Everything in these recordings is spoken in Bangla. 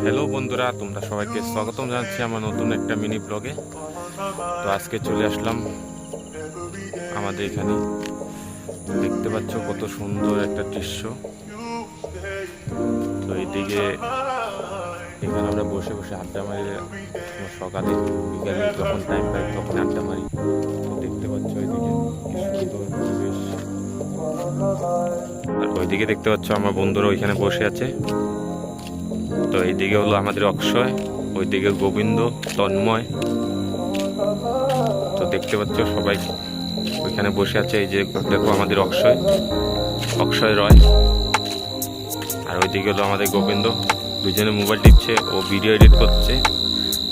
হ্যালো বন্ধুরা, তোমরা সবাইকে স্বাগতম জানাচ্ছি আমার নতুন একটা মিনি ব্লগে তো আজকে চলে আসলাম আমাদের এখানে। দেখতে পাচ্ছ কত সুন্দর একটা দৃশ্য। তো এইদিকে এখানে আমরা বসে বসে আড্ডা মারি সকালে বিকালে যখন টাইম পাই তখন আড্ডা মারি। তো দেখতে পাচ্ছ এইদিকে কি সুন্দর পরিবেশ। আর ওইদিকে দেখতে পাচ্ছ আমার বন্ধুরা ওইখানে বসে আছে। তো এইদিকে হলো আমাদের অক্ষয়, ওইদিকে গোবিন্দ, তন্ময়। তো দেখতে পাচ্ছ সবাই ওইখানে বসে আছে, এই যে দেখো আমাদের অক্ষয় অক্ষয় রয়। আর ওইদিকে হলো আমাদের গোবিন্দ, দুজনে মোবাইল টিপছে, ও ভিডিও এডিট করছে।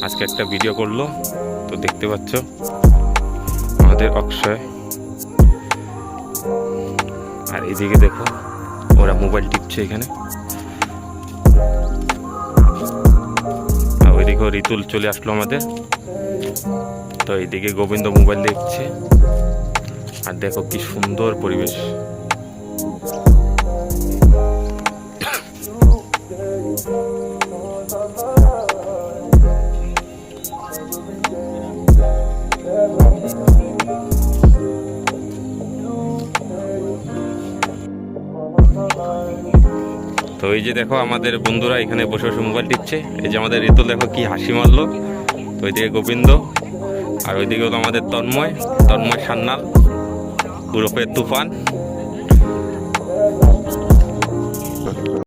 আজকে একটা ভিডিও করল, তো দেখতে পাচ্ছ আমাদের অক্ষয়। আর এইদিকে দেখো, ওরা মোবাইল টিপছে এখানে। রিতুল চলে আসলো আমাদের। তো এইদিকে গোবিন্দ মোবাইল দেখছে। আর দেখো কি সুন্দর পরিবেশ। তো এই যে দেখো আমাদের বন্ধুরা এখানে বসে বসে মোবাইল টিপছে। এই যে আমাদের ঋতু দেখো কি হাসি মারলো। তো ওইদিকে গোবিন্দ, আর ওইদিকে হলো আমাদের তন্ময় তন্ময় সান্নাল পুরোপের তুফান।